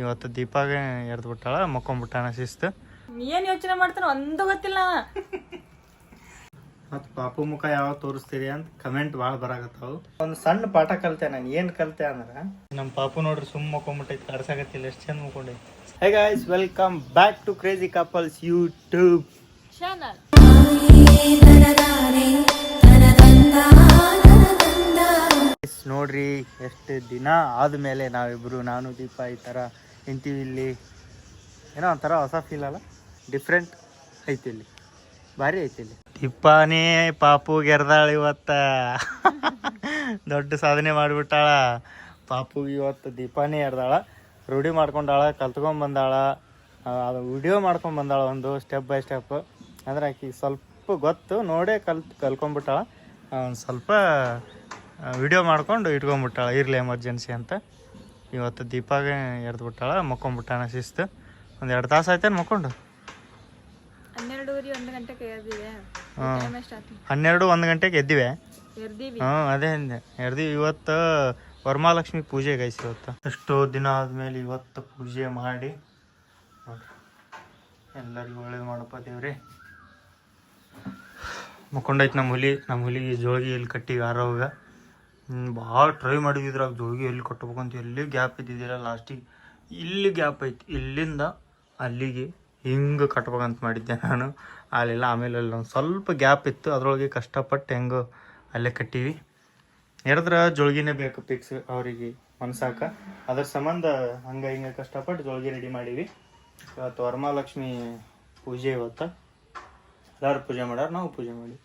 ಇವತ್ತು ದೀಪಾಗೆ ಎರ್ದು ಬಿಟ್ಟಾಳ ಮಕ್ಕೊಂಬಿಟ್ಟಾನ ಶಿಸ್ತು. ಏನ್ ಯೋಚನೆ ಮಾಡ್ತಾನ ಒಂದು ಗೊತ್ತಿಲ್ಲ ಮತ್ ಪಾಪು ಮುಖ ಯಾವ ತೋರಿಸ್ತೀರಿ ಅಂತ ಕಮೆಂಟ್ ಭಾಳ ಬರಾಕತ್ತಾವು. ಒಂದು ಸಣ್ಣ ಪಾಠ ಕಲ್ತೆ ನಾನು ಏನು ಕಲ್ತೆ ಅಂದ್ರೆ? ನಮ್ಮ ಪಾಪು ನೋಡ್ರಿ ಸುಮ್ಮ ಮಕ್ಕೊಂಬಿಟ್ಟೈತಿ ಕಡ್ಸಾಕತ್ತಿಲ್ಲ ಎಷ್ಟು ಚಂದ ಮುಕೊಂಡೈತಿ hey guys welcome back to crazy couples YouTube channel ನೋಡ್ರಿ ಎಷ್ಟು ದಿನ ಆದಮೇಲೆ ನಾವಿಬ್ರು ನಾನು ದೀಪ ಈ ಥರ ನಿಂತೀವಿ ಇಲ್ಲಿ ಏನೋ ಒಂಥರ ಹೊಸ ಫೀಲ್ ಅಲ್ಲ? ಡಿಫ್ರೆಂಟ್ ಐತಿ ಇಲ್ಲಿ. ಭಾರಿ ಐತಿ ಇಲ್ಲಿ. ದೀಪಾನೇ ಪಾಪು ಗೆರ್ದಾಳ ಇವತ್ತ. ದೊಡ್ಡ ಸಾಧನೆ ಮಾಡಿಬಿಟ್ಟಾಳ. ಪಾಪು ಇವತ್ತು ದೀಪಾನೇ ಎರ್ದಾಳ. ರೂಢಿ ಮಾಡ್ಕೊಂಡಾಳ, ಕಲ್ತ್ಕೊಂಡ್ ಬಂದಾಳ. ಅದು ವಿಡಿಯೋ ಮಾಡ್ಕೊಂಡ್ ಬಂದಾಳ ಒಂದು ಸ್ಟೆಪ್ ಬೈ ಸ್ಟೆಪ್ ಅಂದ್ರೆ ಆಕೆ ಸ್ವಲ್ಪ ಗೊತ್ತು, ನೋಡೇ ಕಲ್ತು ಕಲ್ಕೊಂಡ್ಬಿಟ್ಟಾಳ ಒಂದು ಸ್ವಲ್ಪ ವಿಡಿಯೋ ಮಾಡ್ಕೊಂಡು ಇಟ್ಕೊಂಡ್ಬಿಟ್ಟಾಳ. ಇರಲಿ ಎಮರ್ಜೆನ್ಸಿ ಅಂತ. ಇವತ್ತು ದೀಪಾಗೆ ಎರ್ದು ಬಿಟ್ಟಾಳ ಮಕ್ಕೊಂಬಿಟ್ಟಾನ ಶಿಸ್ತು. ಒಂದು ಎರಡು ತಾಸು ಆಯ್ತೇನು ಮಕ್ಕೊಂಡು? ಹನ್ನೆರಡೂವರೆ ಒಂದು ಗಂಟೆಗೆ ಎದ್ದಿವೆ ಹನ್ನೆರಡು ಒಂದು ಗಂಟೆಗೆ ಎದ್ದಿವೆ? ಹ್ಞೂ ಅದೇ ಅಂದೆ. ಎರ್ದಿ ಇವತ್ತು ವರಮಹಾಲಕ್ಷ್ಮಿ ಪೂಜೆ ಗೈಸ್ ಇವತ್ತು. ಎಷ್ಟೋ ದಿನ ಆದಮೇಲೆ ಇವತ್ತು ಪೂಜೆ ಮಾಡಿ. ನೋಡ್ರಿ. ಎಲ್ಲರಿಗೂ ಒಳ್ಳೇದು ಮಾಡಪ್ಪ ದೇವ್ರಿ. ಮುಕ್ಕೊಂಡೈತೆ ನಮ್ಮ ಹುಲಿ. ನಮ್ಮ ಹುಲಿಗೆ ಜೋಳಿಗೆ ಇಲ್ಲಿ ಕಟ್ಟಿಗೆ ಆರೋಗ ಭಾಳ ಟ್ರೈ ಮಾಡಿದ್ವಿ ಇದ್ರಾಗ. ಜೋಳಿಗೆ ಎಲ್ಲಿ ಅಂತ ಎಲ್ಲಿ ಗ್ಯಾಪ್ ಇದ್ದಿದ್ದಿಲ್ಲ. ಲಾಸ್ಟಿಗೆ ಇಲ್ಲಿ ಗ್ಯಾಪ್ ಐತಿ. ಇಲ್ಲಿಂದ ಅಲ್ಲಿಗೆ ಹಿಂಗೆ ಕಟ್ಬೇಕಂತ ಮಾಡಿದ್ದೆ ನಾನು. ಅಲ್ಲೆಲ್ಲ ಆಮೇಲೆ ಅಲ್ಲಿ ಒಂದು ಸ್ವಲ್ಪ ಗ್ಯಾಪ್ ಇತ್ತು. ಅದರೊಳಗೆ ಕಷ್ಟಪಟ್ಟು ಹೆಂಗೆ ಅಲ್ಲೇ ಕಟ್ಟೀವಿ. ಎರಡ್ರ ಜೋಳ್ಗಿನೇ ಬೇಕು ಪಿಕ್ಸ್ ಅವರಿಗೆ ಮನ್ಸಾಕ. ಅದ್ರ ಸಂಬಂಧ ಹಂಗೆ ಹಿಂಗೆ ಕಷ್ಟಪಟ್ಟು ಜೋಳಿಗೆ ರೆಡಿ ಮಾಡೀವಿ. ಇವತ್ತು ವರಮಹಾಲಕ್ಷ್ಮಿ ಪೂಜೆ ಇವತ್ತು. ಎಲ್ಲರೂ ಪೂಜೆ ಮಾಡ್ಯಾರ, ನಾವು ಪೂಜೆ ಮಾಡಿ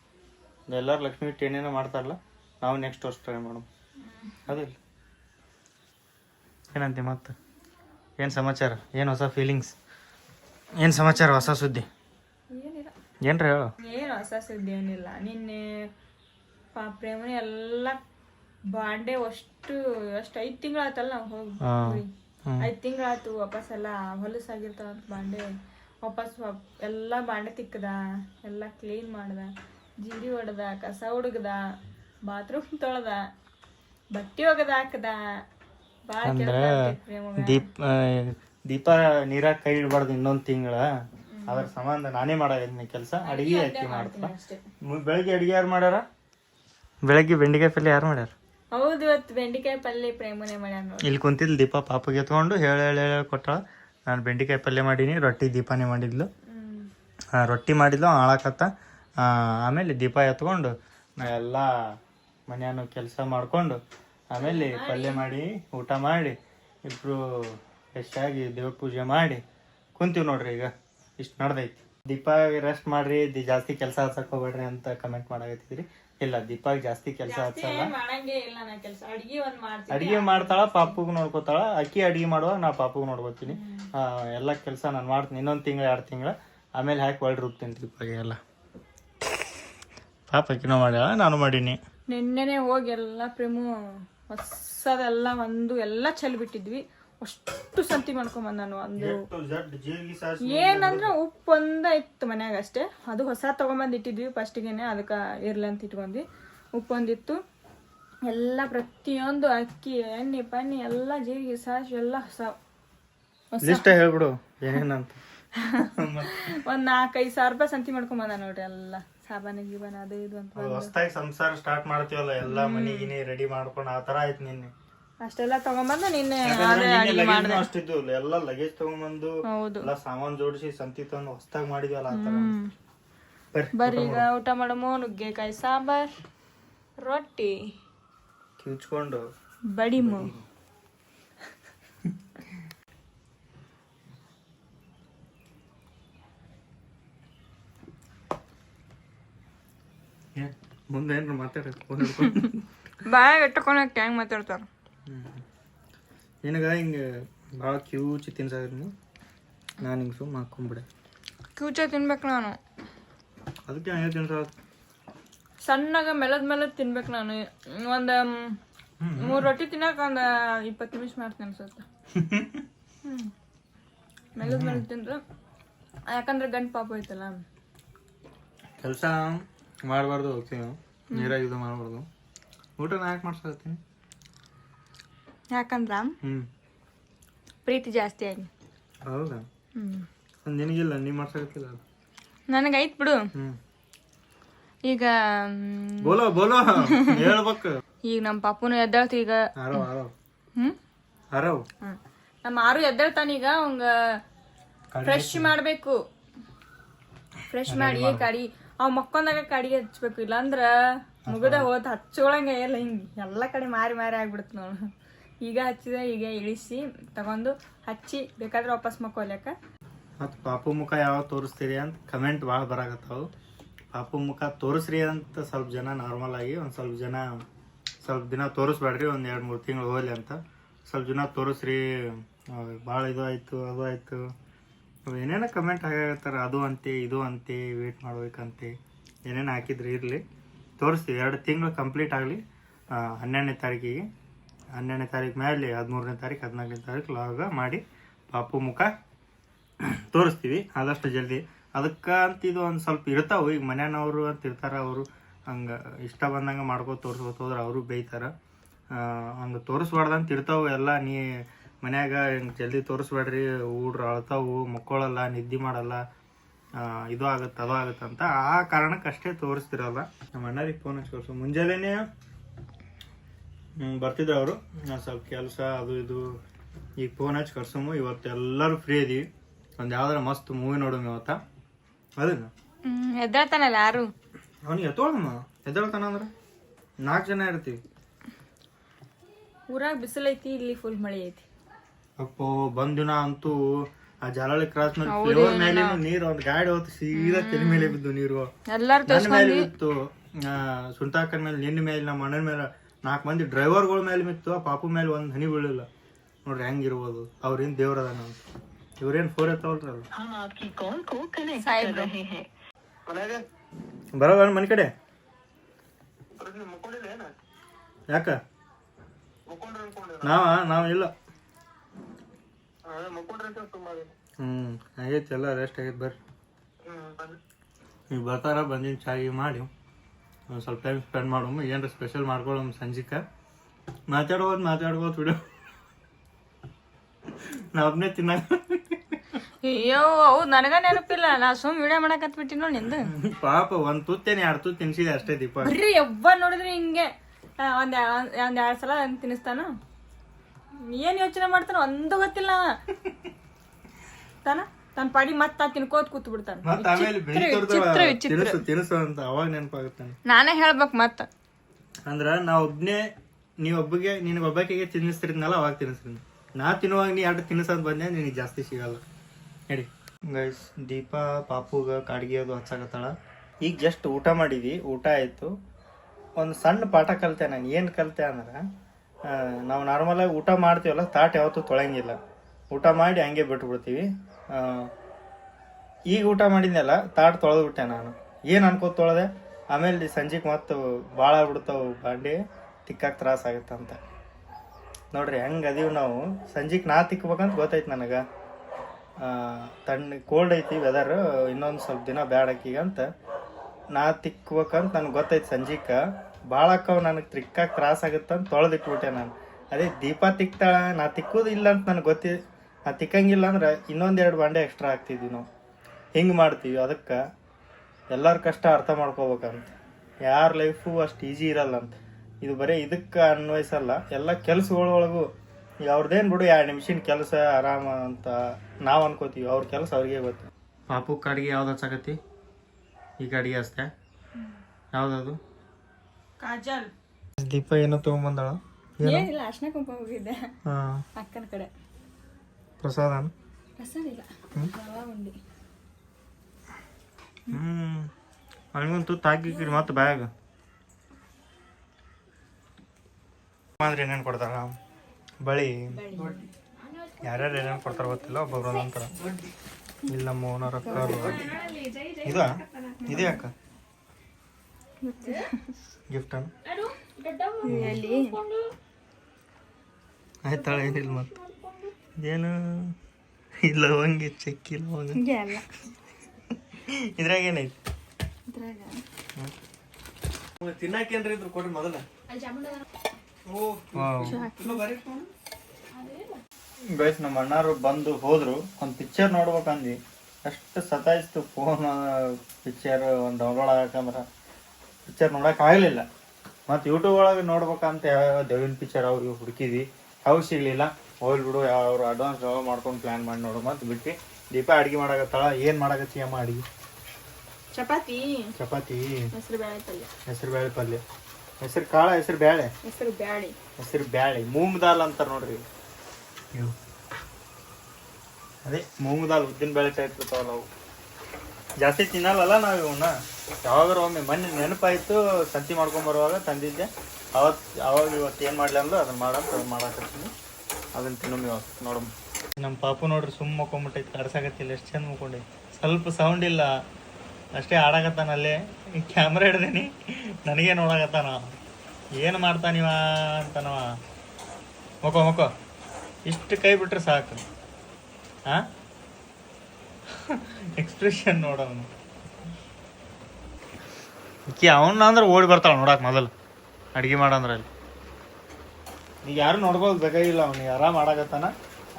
ಎಲ್ಲರೂ ಲಕ್ಷ್ಮಿ ಏನೇನೋ ಮಾಡ್ತಾರಲ್ಲ. ನಾವು ನೆಕ್ಸ್ಟ್ ವರ್ಷ ಟ್ರೈ ಮಾಡೋಣ. ಅದಿಲ್ಲ ಏನಂತೆ ಮತ್ತೆ? ಏನು ಸಮಾಚಾರ? ಏನು ಹೊಸ ಫೀಲಿಂಗ್ಸ್ ಏನು ಸಮಾಚಾರ ಹೊಸ ಸುದ್ದಿ? ಏನ್ರ ಹೇಳು? ಏನು ಹೊಸ ಸುದ್ದಿ ಏನಿಲ್ಲ. ನಿನ್ನೆ ಪ್ರೇಮನೆ ಎಲ್ಲ ಬಾಂಡೆ ಅಷ್ಟು ಅಷ್ಟು ಐದು ತಿಂಗಳಾತಲ್ಲ ನಾವು ಹೋಗಿ ಐದು ತಿಂಗಳು ತಿಂಗಳಾತು ವಾಪಸ್ ಎಲ್ಲ ಹೊಲಸಾಗಿರ್ತಾವ ಬಾಂಡೆ. ವಾಪಸ್ ಎಲ್ಲ ಬಾಂಡೆ ತಿಕ್ಕದ ಎಲ್ಲ ಕ್ಲೀನ್ ಮಾಡ್ದ. ಜೀಡಿ ಹೊಡೆದ ಕಸ ಹುಡುಗ್ದ. ಬಾತ್ರೂಮ್ ತೊಳ್ದ ಬಟ್ಟೆ ಒಗದ ಹಾಕದ. ಅಂದ್ರೆ ದೀಪ ದೀಪ ನೀರಾಗ ಕೈ ಇಡಬಾರ್ದು ಇನ್ನೊಂದು ತಿಂಗಳ. ಅದ್ರ ಸಂಬಂಧ ನಾನೇ ಮಾಡಿದ್ದೀನಿ ಕೆಲಸ. ಅಡಿಗೆ ಅಕ್ಕಿ ಮಾಡ್ತಾ. ಬೆಳಗ್ಗೆ ಅಡಿಗೆ ಯಾರು ಮಾಡ್ಯಾರ? ಬೆಳಗ್ಗೆ ಬೆಂಡಿಕಾಯಿ ಪಲ್ಯ ಯಾರು ಮಾಡ್ಯಾರ? ಹೌದು ಇವತ್ತು ಬೆಂಡಿಕಾಯಿ ಪಲ್ಯ ಪ್ರೇಮನೆ ಮಾಡ್ಯಾರ ಇಲ್ಲಿ ಕುಂತಿದ್ಲು ದೀಪ ಪಾಪಗೆ ಎತ್ಕೊಂಡು ಹೇಳಿ ಹೇಳಿ ಹೇಳಿ ಕೊಟ್ಟ ನಾನು ಬೆಂಡಿಕಾಯಿ ಪಲ್ಯ ಮಾಡೀನಿ ರೊಟ್ಟಿ ದೀಪಾನೇ ಮಾಡಿದ್ಲು. ಆ, ರೊಟ್ಟಿ ಮಾಡಿದ್ಲು ಆಳಕತ್ತ. ಆಮೇಲೆ ದೀಪ ಎತ್ಕೊಂಡು ನಾ ಎಲ್ಲ ಮನ್ಯಾನು ಕೆಲಸ ಮಾಡ್ಕೊಂಡು ಆಮೇಲೆ ಪಲ್ಯ ಮಾಡಿ ಊಟ ಮಾಡಿ ಇಬ್ರು ಎಷ್ಟಾಗಿ ದೇವ್ರ ಪೂಜೆ ಮಾಡಿ ಕುಂತೀವಿ ನೋಡ್ರಿ ಈಗ. ಇಷ್ಟು ನಡ್ದೈತಿ. ದೀಪ ರೆಸ್ಟ್ ಮಾಡ್ರಿ ಜಾಸ್ತಿ ಕೆಲಸ ಹಚ್ಚಕ್ ಹೋಗ್ಬೇಡ್ರಿ ಅಂತ ಕಮೆಂಟ್ ಮಾಡಾಕತ್ತಿದ್ರಿ. ಇಲ್ಲ ದೀಪಾಗ ಜಾಸ್ತಿ ಕೆಲಸ ಹಚ್ಚಲ್ಲ ಅಡ್ಗಿ ಮಾಡ್ತಾಳ ಪಾಪುಗ್ ನೋಡ್ಕೋತಾಳ. ಅಕ್ಕಿ ಅಡಿಗೆ ಮಾಡುವಾಗ ನಾ ಪಾಪುಗ್ ನೋಡ್ಕೋತೀನಿ. ಎಲ್ಲ ಕೆಲಸ ನಾನು ಮಾಡ್ತೀನಿ. ಇನ್ನೊಂದು ತಿಂಗಳ ಎರಡು ತಿಂಗಳ. ಆಮೇಲೆ ಹಾಕಿ ಒಳ್ಳೆ ರುಬ್ತೀನಿ ದೀಪಾಗೆ ಎಲ್ಲ. ಪಾಪ ಅಕ್ಕಿನೂ ಮಾಡ್ಯಾಳ ನಾನು ಮಾಡೀನಿ. ನಿನ್ನೆನೆ ಹೋಗಿ ಎಲ್ಲ ಪ್ರೇಮು ಹೊಸದೆಲ್ಲ ಒಂದು ಎಲ್ಲ ಚೆಲ್ ಬಿಟ್ಟಿದ್ವಿ ಅಷ್ಟು ಸಂತಿ ಮಾಡ್ಕೊಂಬಂದ ನಾನು ಒಂದು ಏನಂದ್ರೆ ಉಪ್ಪು ಒಂದ ಇತ್ತು ಮನ್ಯಾಗ ಅಷ್ಟೇ. ಅದು ಹೊಸ ತಗೊಂಬಂದ್ ಇಟ್ಟಿದ್ವಿ ಫಸ್ಟಿಗೆನೆ ಅದಕ್ಕೆ ಇರ್ಲಿ ಅಂತ ಇಟ್ಕೊಂಡ್ವಿ. ಉಪ್ಪು ಒಂದಿತ್ತು ಎಲ್ಲ ಪ್ರತಿಯೊಂದು ಅಕ್ಕಿ ಎಣ್ಣೆ ಪಣ್ಣಿ ಎಲ್ಲ ಜೀರಿಗೆ ಸಾಸು ಎಲ್ಲ ಹೊಸ ಹೇಳ್ಬಿಡು ಏನೇನಂತ. ಒಂದ್ ನಾಲ್ಕೈದು ಸಾವಿರ ರೂಪಾಯಿ ಸಂತಿ ಮಾಡ್ಕೊಂಬಂದ ನೋಡ್ರಿ ಎಲ್ಲ. ಸಾಬಾನ ಗೀಬಾನ ಅದು ಇದು ಅಂತ ಹೊಸ್ತಾಗಿ ಹೊಸದಾಗಿ ಸಂಸಾರ ಸ್ಟಾರ್ಟ್ ಮಾಡ್ತೀವಲ್ಲ ಎಲ್ಲ ಮನೆಗಿನಿ ರೆಡಿ ಮಾಡ್ಕೊಂಡು ಆತರ ತರ ಆಯ್ತು ನಿನ್ನೆ. ಅಷ್ಟೆಲ್ಲ ತಗೊಂಬಂದ ನಿನ್ನೆ ಅಷ್ಟಿದ್ದು ಎಲ್ಲ ಲಗೇಜ್ ತಗೊಂಬಂದು ಎಲ್ಲ ಸಾಮಾನ್ ಜೋಡಿಸಿ ಸಂತಿ ತಂದು ಹೊಸದಾಗಿ ಮಾಡಿದ್ವಲ್ಲ ಆ ತರ ಬರ್ರಿ ಈಗ ಊಟ ಮಾಡಮು ನುಗ್ಗೆಕಾಯಿ ಸಾಂಬಾರ್ ರೊಟ್ಟಿ. ಕಿವ್ಚ್ಕೊಂಡು. ಬಡಿಮು ಏನ್ ಮುಂದೆ ಏನ್ರ ಮಾತಾಡ ಫೋನ್ ಹಿಡ್ಕೊಂಡು. ಬಾಯಾಗ ಇಟ್ಟಕೊಳಕ್ ಹೆಂಗ್ ಮಾತಾಡ್ತಾರ? ನಿನಗ ಹಿಂಗೆ ಭಾಳ ಕ್ಯೂಚಿ ತಿನ್ಸಾದ್ರಿ ನಾನು? ಹಿಂಗೆ ಸುಮ್ಮ ಹಾಕೊಂಬಿಡೆ. ಕ್ಯೂಚ ತಿನ್ಬೇಕು ನಾನು. ಅದಕ್ಕೆ ಹಂಗೆ ತಿನ್ಸ ಸಣ್ಣಗ ಮೆಲದ್ ಮೆಲದ್ ತಿನ್ಬೇಕು ನಾನು. ಒಂದು ಮೂರು ರೊಟ್ಟಿ ತಿನ್ನಕ್ ಒಂದು ಇಪ್ಪತ್ತು ನಿಮಿಷ ಮಾಡ್ತೀನಿ ಅನ್ಸುತ್ತೆ. ಮೆಲದ್ ಮೆಲದ್ ತಿಂದ್ರೆ ಯಾಕಂದ್ರೆ ಗಂಟ್ ಪಾಪ ಐತಲ್ಲ ಕೆಲಸ ಮಾಡಬಾರ್ದು ಹೋಗ್ತೀವಿ ನೀರಾಗ ಇದು ಮಾಡಬಾರ್ದು. ಊಟ ನಾ ಯಾಕೆ ಮಾಡ್ಸತ್ತೀನಿ ಯಾಕಂದ್ರ ಹ್ಞೂ ಪ್ರೀತಿ ಜಾಸ್ತಿ ಆಗಿ ಹೌದಾ? ಒಂದ್ ನಿನಗಿಲ್ಲ ನೀ ಮಾಡ್ಸಕತ್ತಿಲ್ಲ ನನಗೆ ಐತ್ ಬಿಡು. ಹ್ಮ್. ಈಗ ಬೋಲೋ ಬೋಲೋ ಹೇಳ್ಬೇಕು. ಈಗ ನಮ್ಮ ಪಾಪುನು ಎದ್ದೇಳ್ತು ಈಗ. ಆರವ್ ಹ್ಮ್? ಆರವ್. ಹ್ಮ್. ನಮ್ಮ ಆರು ಎದ್ದಳ್ತಾನ ಈಗ ಅವಂಗ ಫ್ರೆಶ್ ಮಾಡಬೇಕು. ಫ್ರೆಶ್ ಮಾಡಿ. ಕಡಿ. ಅವ್ ಮಕ್ಕೊಂದಾಗ ಕಡಿಗೆ ಹಚ್ಬೇಕು, ಇಲ್ಲಾಂದ್ರ ಮುಗದ ಹೋದ್ ಹಚ್ಕೊಳಂಗ ಇಲ್ಲ ಹಿಂಗ್ ಎಲ್ಲ ಕಡೆ ಮಾರಿ ಮಾರಿ ಆಗ್ಬಿಡುತ್ತೆ ನೋಡು. ಈಗ ಹಚ್ಚಿದ ಈಗ ಇಳಿಸಿ ತಗೊಂಡು ಹಚ್ಚಿ ಬೇಕಾದ್ರೆ ವಾಪಸ್ ಮಕ್ಕೋಲ್ಯಾಕ ಮತ್ತು ಪಾಪು ಮುಖ ಯಾವಾಗ ತೋರಿಸ್ತೀರಿ ಅಂತ ಕಮೆಂಟ್ ಭಾಳ ಬರಾಕತ್ತಾವು. ಪಾಪು ಮುಖ ತೋರಿಸ್ರಿ ಅಂತ ಸ್ವಲ್ಪ ಜನ ನಾರ್ಮಲ್ ಆಗಿ, ಒಂದು ಸ್ವಲ್ಪ ಜನ ಸ್ವಲ್ಪ ದಿನ ತೋರಿಸ್ಬೇಡ್ರಿ, ಒಂದು ಎರಡು ಮೂರು ತಿಂಗಳು ಹೋಗ್ಲಿ ಅಂತ. ಸ್ವಲ್ಪ ಜನ ತೋರಿಸ್ರಿ ಭಾಳ ಇದು ಆಯಿತು, ಅದು ಆಯಿತು. ಏನೇನೋ ಕಮೆಂಟ್ ಹಾಕಾಗತ್ತಾರ ಅದು ಅಂತೆ, ಇದು ಅಂತೆ ವೇಟ್ ಮಾಡ್ಬೇಕಂತೆ. ಏನೇನು ಹಾಕಿದ್ರೆ? ಇರಲಿ. ತೋರಿಸ್ತೀವಿ. ಎರಡು ತಿಂಗಳು ಕಂಪ್ಲೀಟ್ ಆಗಲಿ. ಹನ್ನೆರಡನೇ ತಾರೀಕಿಗೆ. ಹನ್ನೆರಡನೇ ತಾರೀಕು ಮೇಲೆ ಹದಿಮೂರನೇ ತಾರೀಕು, ಹದಿನಾಲ್ಕನೇ ತಾರೀಕು ಲಾಗ ಮಾಡಿ ಪಾಪು ಮುಖ ತೋರಿಸ್ತೀವಿ. ಆದಷ್ಟು ಜಲ್ದಿ. ಅದಕ್ಕೆ ಅಂತ ಇದು ಒಂದು ಸ್ವಲ್ಪ ಇರ್ತಾವೆ. ಈಗ ಮನೆಯವರು ಅಂತ ಇರ್ತಾರ, ಅವರು ಹಂಗೆ ಇಷ್ಟ ಬಂದಂಗೆ ಮಾಡ್ಕೊ ತೋರಿಸ್ಕೊತ ಹೋದ್ರೆ ಅವರು ಬೇಯ್ತಾರೆ. ಹಂಗೆ ತೋರಿಸ್ಬಾರ್ದಂತ ಇರ್ತಾವೆ. ಎಲ್ಲ ನೀ ಮನ್ಯಾಗ ಹಿಂಗೆ ಜಲ್ದಿ ತೋರಿಸ್ಬೇಡ್ರಿ ಹುಡ್ರು ಅಳ್ತಾವು ಮಕ್ಕಳಲ್ಲ ನಿದ್ದೆ ಮಾಡಲ್ಲ ಇದು ಆಗುತ್ತೆ ಅದು ಆಗುತ್ತೆ ಅಂತ ಆ ಕಾರಣಕ್ಕೆ ಅಷ್ಟೇ ತೋರಿಸ್ತಿರಲ್ಲ. ನಮ್ಮ ಅಣ್ಣರಿಗೆ ಫೋನ್ ಮುಂಜಾನೆನೇ ಹ್ಮ್, ಬರ್ತಿದ್ರು ಅವರು. ಸ್ವಲ್ಪ ಕೆಲಸ ಅದು ಇದು. ಈಗ ಫೋನ್ ಹಚ್ಚಿ ಕರ್ಸೋಮು. ಇವತ್ತು ಎಲ್ಲರೂ ಫ್ರೀ ಇದೀವಿ. ಒಂದು ಯಾವ್ದಾರ ಮಸ್ತ್ ಮೂವಿ ನೋಡೋಣ ಇವತ್ತ. ಅದನ್ನ ಎದ್ದಾಳ್ತಾನಲ್ಲ ಯಾರು? ಅವನಿಗೆ ಎತ್ತೋಳಮ್ಮ. ಎದ್ದೇಳ್ತಾನ ಅಂದ್ರೆ? ನಾಲ್ಕು ಜನ ಇರ್ತೀವಿ. ಊರಾಗ ಬಿಸಿಲೈತಿ ಇಲ್ಲಿ ಫುಲ್ ಮಳೆ ಐತಿ. ಅಪ್ಪೋ ಬಂದಿನ ಅಂತೂ ಆ ಜಲಾಳಿ ಕ್ರಾಸ್ ಮೇಲೆ ಫ್ಲೇವರ್ ಮೇಲೆ ನೀರು ಒಂದು ಗಾಡಿ ಹೋತು ಸೀದಾ ತಲೆ ಮೇಲೆ ಬಿದ್ದು ನೀರು. ಎಲ್ಲಾರು ನನ್ನ ಮೇಲೆ ಬಿತ್ತು. ಸುಂಟಾಕನ್ ಮೇಲೆ ನಿನ್ನ ಮೇಲೆ ನಮ್ಮ ಅಣ್ಣನ ಮೇಲೆ ನಾಲ್ಕು ಮಂದಿ ಡ್ರೈವರ್ಗಳ ಮೇಲೆ ಮಿತ್ತು ಆ ಪಾಪು ಮೇಲೆ ಒಂದು ಹನಿ ಬೀಳಿಲ್ಲ ನೋಡ್ರಿ ಹೆಂಗಿರ್ಬೋದು. ಅವ್ರೇನು ದೇವ್ರದ ನಾವು ಇವ್ರೇನು ಫೋರ್ ಎತ್ತವಲ್ರಿ ಬರೋದ ಮನೆ ಕಡೆ? ಯಾಕ? ನಾವ ನಾವ್ ಇಲ್ಲ. ಹ್ಮ್ ಆಗೈತಿ ಎಲ್ಲ ರೆಸ್ಟ್ ಆಗೈತಿ ಬರ್ರಿ. ನೀವು ಬರ್ತಾರ ಬಂದಿನ ಚಾಯ್ ಮಾಡಿ. ಒಂದು ಸ್ವಲ್ಪ ಟೈಮ್ ಸ್ಪೆಂಡ್ ಮಾಡೋಮ್ಮ ಏನಾರ ಸ್ಪೆಷಲ್ ಮಾಡ್ಕೊಳ್ಳೋಮ್ಮ ಸಂಜಿಕ. ಮಾತಾಡ್ಬೋದು ಮಾತಾಡ್ಬೋದು ಬಿಡು. ನಾ ಒಬ್ಬನೇ ತಿನ್ನಾಕ ಅಯ್ಯೋ ಹೌದು ನನಗ ನೆನಪಿಲ್ಲ. ನಾ ಸುಮ್ ವಿಡಿಯೋ ಮಾಡಕತ್ ಬಿಟ್ಟಿ ನೋಡಿ ನಿಂದು. ಪಾಪ ಒಂದ್ ತುತ್ತೇನೆ ಎರಡು ತುತ್ತು ತಿನ್ಸಿದೆ ಅಷ್ಟೇ ದೀಪ. ಬರ್ರಿ ಎವ್ವ ನೋಡಿದ್ರೆ ಹಿಂಗೆ. ಒಂದ್ ಒಂದ್ ಎರಡ್ ಸಲ ತಿನ್ನಿಸ್ತಾನ. ಏನ್ ಯೋಚನೆ ಮಾಡ್ತಾನೆ ಒಂದು ಗೊತ್ತಿಲ್ಲ. ತಾನ? ತನ್ನ ಪಡಿ ಮತ್ತ ತಿನ್ಕೋತ್ ಕೂತ್ ಬಿಡ್ತಾನ. ಮತ್ತ ಆಮೇಲೆ ತಿನ್ಸು ತಿನ್ಸು ಅಂತ ಅವಾಗ ನೆನಪಾಗುತ್ತೆ. ನಾನೇ ಹೇಳ್ಬೇಕು ಮತ್ತ. ಅಂದ್ರ ನಾ ಒಬ್ನೇ ನೀ ಒಬ್ಬಗೆ ನಿನಗೆ ಒಬ್ಬಾಕಿಗೆ ತಿನ್ನಿಸ್ತಿರ್ನಲ್ಲ ಅವಾಗ ತಿನ್ನಿಸ್ತೀನಿ. ನಾ ತಿನ್ನುವಾಗ ನೀ ಎರಡು ತಿನ್ನಿಸೋದು ಬಂದೆ ನಿನಗೆ ಜಾಸ್ತಿ ಸಿಗಲ್ಲ. ಹೇಳಿ ಗೈಸ್ ದೀಪ ಪಾಪುಗ ಕಾಡ್ಗಿ ಅದು ಹಚ್ಚಾಕತ್ತಾಳ. ಈಗ ಜಸ್ಟ್ ಊಟ ಮಾಡಿದ್ವಿ ಊಟ ಆಯ್ತು. ಒಂದು ಸಣ್ಣ ಪಾಠ ಕಲಿತೆ ನಾನು. ಏನು ಕಲಿತೆ ಅಂದ್ರೆ ನಾವು ನಾರ್ಮಲಾಗಿ ಊಟ ಮಾಡ್ತೀವಲ್ಲ, ತಾಟ್ ಯಾವತ್ತೂ ತೊಳೆಯಂಗಿಲ್ಲ. ಊಟ ಮಾಡಿ ಹಂಗೆ ಬಿಟ್ಬಿಡ್ತೀವಿ. ಈಗ ಊಟ ಮಾಡಿದ್ನಲ್ಲ, ತಾಟ್ ತೊಳೆದ್ಬಿಟ್ಟೆ ನಾನು. ಏನು ಅನ್ಕೋ ತೊಳೆದೆ? ಆಮೇಲೆ ಸಂಜೆಗೆ ಮತ್ತು ಭಾಳ ಆಗ್ಬಿಡ್ತಾವೆ ಬಾಂಡೆ, ತಿಕ್ಕಾಕ್ ತ್ರಾಸ ಆಗುತ್ತಂತ ನೋಡ್ರಿ, ಹೆಂಗೆ ಅದೀವಿ ನಾವು. ಸಂಜೆಗೆ ನಾ ತಿಕ್ಬೇಕಂತ ಗೊತ್ತೈತೆ ನನಗೆ. ತಣ್ಣ ಕೋಲ್ಡ್ ಐತಿ ವೆದರ್ ಇನ್ನೊಂದು ಸ್ವಲ್ಪ ದಿನ ಬ್ಯಾಡಕ್ಕೀಗಂತ ನಾ ತಿಕ್ಬೇಕಂತ ನನಗೆ ಗೊತ್ತೈತೆ ಸಂಜೆಗೆ ಭಾಳ ಅಕ್ಕವು ನನಗೆ ಕ್ರಾಸ್ ತ್ರಾಸ ಆಗುತ್ತಂತ ತೊಳೆದಿಟ್ಬಿಟ್ಟೆ ನಾನು. ಅದೇ ದೀಪ ತಿಕ್ತಾಳ, ನಾ ತಿಕ್ಕೋದು ಅಂತ ನನಗೆ ಗೊತ್ತಿ, ನಾ ತಿಕ್ಕಂಗಿಲ್ಲ ಅಂದ್ರೆ ಇನ್ನೊಂದೆರಡು ಬಾಂಡೆ ಎಕ್ಸ್ಟ್ರಾ ಹಾಕ್ತಿದ್ವಿ ನಾವು. ಹಿಂಗೆ ಮಾಡ್ತೀವಿ ಅದಕ್ಕೆ ಎಲ್ಲರ ಕಷ್ಟ ಅರ್ಥ ಮಾಡ್ಕೋಬೇಕಂತ. ಯಾರ ಲೈಫು ಅಷ್ಟು ಈಜಿ ಇರಲ್ಲ ಅಂತ. ಇದು ಬರೀ ಇದಕ್ಕೆ ಅನ್ವಯಿಸಲ್ಲ ಎಲ್ಲ ಕೆಲಸಗಳೊಳಗೂ ಈಗ ಅವ್ರದ್ದೇನು ಬಿಡು ಎರಡು ನಿಮಿಷಿನ ಕೆಲಸ ಆರಾಮ ಅಂತ ನಾವು ಅನ್ಕೋತೀವಿ, ಅವ್ರ ಕೆಲಸ ಅವ್ರಿಗೆ ಗೊತ್ತು. ಪಾಪು ಅಡಿಗೆ ಯಾವ್ದು ಹಚ್ಚಾಕತಿ ಈಗ ಅಡಿಗೆ ಅಷ್ಟೇ ಯಾವ್ದದು ಕಾಜಲ್. ದೀಪ ಏನೋ ತಗೊಂಡ್ಬಂದಳ ಏನಿಲ್ಲ ಅರ್ಶನ ಕುಂಕುಮ ಹೋಗಿದ್ದೆ. ಹಾಂ. ಅಕ್ಕನ ಕಡೆ. ಪ್ರಸಾದ? ಪ್ರಸಾದ ಇಲ್ಲ. ರವಾ ಉಂಡಿ. ಹ್ಮ್. ಅವನಿಗೊಂದು ತುತ್ತು ಹಾಕಿಕ್ರಿ ಮತ್ತೆ ಬ್ಯಾಗ್. ಅಂದ್ರೆ ಏನೇನು ಕೊಡ್ತಾರ ಬಳಿ. ಯಾರ್ಯಾರು ಏನೇನು ಕೊಡ್ತಾರ ಗೊತ್ತಿಲ್ಲ ಒಬ್ಬೊಬ್ರು ಒಂದೊಂಥರ ಇಲ್ಲ ಮೌನ ರೊಕ್ಕ ಅಕ್ಕ ಇದು? ಇದೆ ಅಕ್ಕ? ಗಿಫ್ಟ್ ಆಯ್ತಾಳೆ ಆಯ್ತಾಳ ಏನಿಲ್ಲ ಮತ್ತೆ. ಏನು ಇಲ್ಲ ಹಂಗೆ ಚೆಕ್ ಇಲ್ಲ ಅವಾಗ ಹಿಂಗೆ ಅಲ್ಲ. ಇದ್ರಾಗ. ಏನೈತಿ ಇದ್ರಾಗ ತಿನ್ನಾಕೇನ್ರಿ ಇದ್ರು ಕೊಡ್ರಿ ಮೊದಲ. ಗೈಸ್ ನಮ್ಮ ಅಣ್ಣಾರು ಬಂದು ಹೋದ್ರು. ಒಂದು ಪಿಕ್ಚರ್ ನೋಡ್ಬೇಕಂದಿ ಅಷ್ಟು ಸತಾಯಿಸ್ತು ಫೋನ್ ಪಿಕ್ಚರ್ ಒಂದು ಡೌನ್ಲೋಡ್ ಆಗಕ್ಕಂದ್ರೆ ಪಿಕ್ಚರ್ ನೋಡಕ್ ಆಗಲಿಲ್ಲ. ಮತ್ತು ಯೂಟ್ಯೂಬ್ ಒಳಗೆ ನೋಡ್ಬೇಕಂತ ಯಾವ ದೇವಿನ ಪಿಕ್ಚರ್ ಅವ್ರಿಗೆ ಹುಡುಕಿದ್ವಿ. ಅವ್ರು ಸಿಗ್ಲಿಲ್ಲ. ಹೋಗ್ಲಿ ಬಿಡು ಅವ್ರು ಅಡ್ವಾನ್ಸ್ ಮಾಡ್ಕೊಂಡು ಪ್ಲ್ಯಾನ್ ಮಾಡಿ ನೋಡು. ಮತ್ತು ಬಿಟ್ಟು ದೀಪ ಅಡ್ಗೆ ಮಾಡಕತ್ತಾಳ. ಏನು ಮಾಡಕತ್ತಿ ಅಮ್ಮ ಅಡ್ಗೆ? ಚಪಾತಿ. ಚಪಾತಿ. ಹೆಸರು ಬೇಳೆ ಪಲ್ಯ. ಹೆಸರು ಬೇಳೆ ಪಲ್ಯ. ಹೆಸರು ಕಾಳ ಹೆಸರು ಬೇಳೆ ಹೆಸರು ಬ್ಯಾಳಿ. ಹೆಸರು ಬ್ಯಾಳೆ. ಮೂಂಗ್ ದಾಲ್ ಅಂತಾರೆ ನೋಡ್ರಿ ಅದೇ ಮೂಂಗ್ ದಾಲ್ ಉದ್ದಿನ ಬೇಳೆ ಟೈಪ್ ಇರ್ತಾವಲ್ಲ ಅವು. ಜಾಸ್ತಿ ತಿನ್ನಲ್ಲಲ್ಲ ನಾವು ಇವನ್ನ ಯಾವಾಗಾರ ಒಮ್ಮೆ ಮೊನ್ನೆ ನೆನಪಾಯಿತು, ಸಂತಿ ಮಾಡ್ಕೊಂಡ್ ಬರುವಾಗ ತಂದಿದ್ದೆ. ಅವತ್, ಅವಾಗ ಇವತ್ತು ಏನು ಮಾಡ್ಲಿ ಅಂದ್ರೆ ಅದನ್ನ ಮಾಡಂತ ಮಾಡಾಕತ್ತೀನಿ. ಅದನ್ನು ತಿನ್ನೊಮ್ಮೆ ಇವತ್ತು ನೋಡಮ್. ನಮ್ಮ ಪಾಪು ನೋಡ್ರಿ ಸುಮ್ಮ ಮಕ್ಕೊಂಬಿಟ್ಟೈತೆ ಕಡ್ಸಾಕತ್ತಿಲ್ಲ ಎಷ್ಟು ಚಂದ ಮುಕೊಂಡಿ ಸ್ವಲ್ಪ ಸೌಂಡ್ ಇಲ್ಲ. ಅಷ್ಟೇ ಆಡಾಕತ್ತಾನ ಅಲ್ಲೇ. ಕ್ಯಾಮ್ರಾ ಹಿಡ್ದೀನಿ, ನನಗೆ ನೋಡಾಕತ್ತಾನ. ಏನು ಮಾಡ್ತಾನಿವ ಅಂತನವ. ಮಕ್ಕೋ ಮಕ್ಕೋ. ಇಷ್ಟು ಕೈ ಬಿಟ್ರೆ ಸಾಕು. ಹಾಂ ಎಕ್ಸ್ಪ್ರೆಷನ್ ನೋಡವನು. ಈಕಿ ಅವನ್ನ ಅಂದ್ರೆ ಓಡಿ ಬರ್ತಾಳ ನೋಡಕ್ ಮೊದಲು. ಅಡ್ಗೆ ಮಾಡಂದ್ರೆ ಅಲ್ಲಿ. ಈಗ ಯಾರು ನೋಡ್ಕೊಳಕ್ ಬೇಕಾಗಿಲ್ಲ ಅವ್ನಿಗೆ ಆರಾಮ್ ಮಾಡಾಕತ್ತಾನ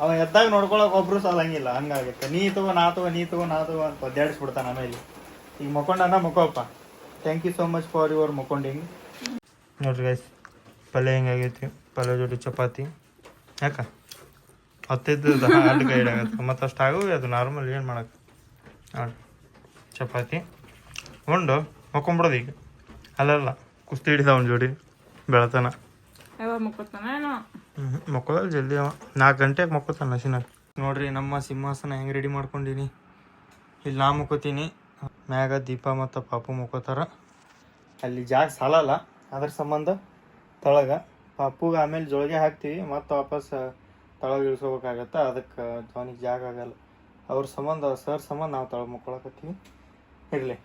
ಅವ ಎದ್ದಾಗ ನೋಡ್ಕೊಳಕ್ ಒಬ್ರು ಸಾಲಂಗಿಲ್ಲ ಹಂಗಾಗತ್ತೆ. ನೀ ತಗೋ ನಾ ತಗೋ ನೀ ತಗೋ ನಾ ತಗೋ ಅಂತ ಒದ್ದಾಡಿಸ್ಬಿಡ್ತಾನ ಆಮೇಲೆ. ಈಗ ಮಕ್ಕೊಂಡನ ಮುಕೋಪ್ಪ thank you so much for your ಮಕ್ಕೊಂಡಿಂಗ್ ನೋಡ್ರಿ ಗೈಸ್ ಪಲ್ಯ ಹೆಂಗಾಗೈತಿ ಪಲ್ಯ ಜೋಡಿ ಚಪಾತಿ. ಯಾಕ? ಹತ್ತಿದ್ದು ಹಾರ್ಡ್ ಗೈಡ್ ಆಗತ್ತೆ ಮತ್ತು ಅಷ್ಟು ಆಗವು ಅದು ನಾರ್ಮಲ್ ಏನು ಮಾಡಕ್ಕೆ ನೋಡಿ ಚಪಾತಿ. ಉಂಡು. ಮಕ್ಕೊಂಬಿಡೋದು ಈಗ. ಅಲ್ಲಲ್ಲ ಕುಸ್ತಿ ಹಿಡಿದ ಅವನ ಜೋಡಿ ಬೆಳತನ. ಮಕ್ಕೋದಲ್ಲ ಜಲ್ದಿ ಅವ. ನಾಲ್ಕು ಗಂಟೆಗೆ ಮಕ್ಕೋತಾನ ಮಷಿನಾಗ ನೋಡ್ರಿ ನಮ್ಮ ಸಿಂಹಾಸನ ಹೆಂಗೆ ರೆಡಿ ಮಾಡ್ಕೊಂಡಿನಿ. ಇಲ್ಲಿ ನಾ ಮುಕ್ಕೋತೀನಿ. ಮ್ಯಾಗ ದೀಪ ಮತ್ತು ಪಾಪು ಮುಕ್ಕೋತಾರ. ಅಲ್ಲಿ ಜಾಗ ಸಾಲಲ್ಲ ಅದ್ರ ಸಂಬಂಧ ತಳಗ. ಪಾಪುಗೆ ಆಮೇಲೆ ಜೋಳಿಗೆ ಹಾಕ್ತೀವಿ. ಮತ್ತು ವಾಪಸ್ ತಳಗ ಇಳಿಸ್ಕೋಬೇಕಾಗತ್ತೆ. ಅದಕ್ಕೆ ಅವನಿಗೆ ಜಾಗ ಆಗಲ್ಲ. ಅವ್ರ ಸಂಬಂಧ ಸರ್ ಸಂಬಂಧ ನಾವು ತಳಗ ಮುಕ್ಕೊಳಕತ್ತೀವಿ. ಇರಲಿ.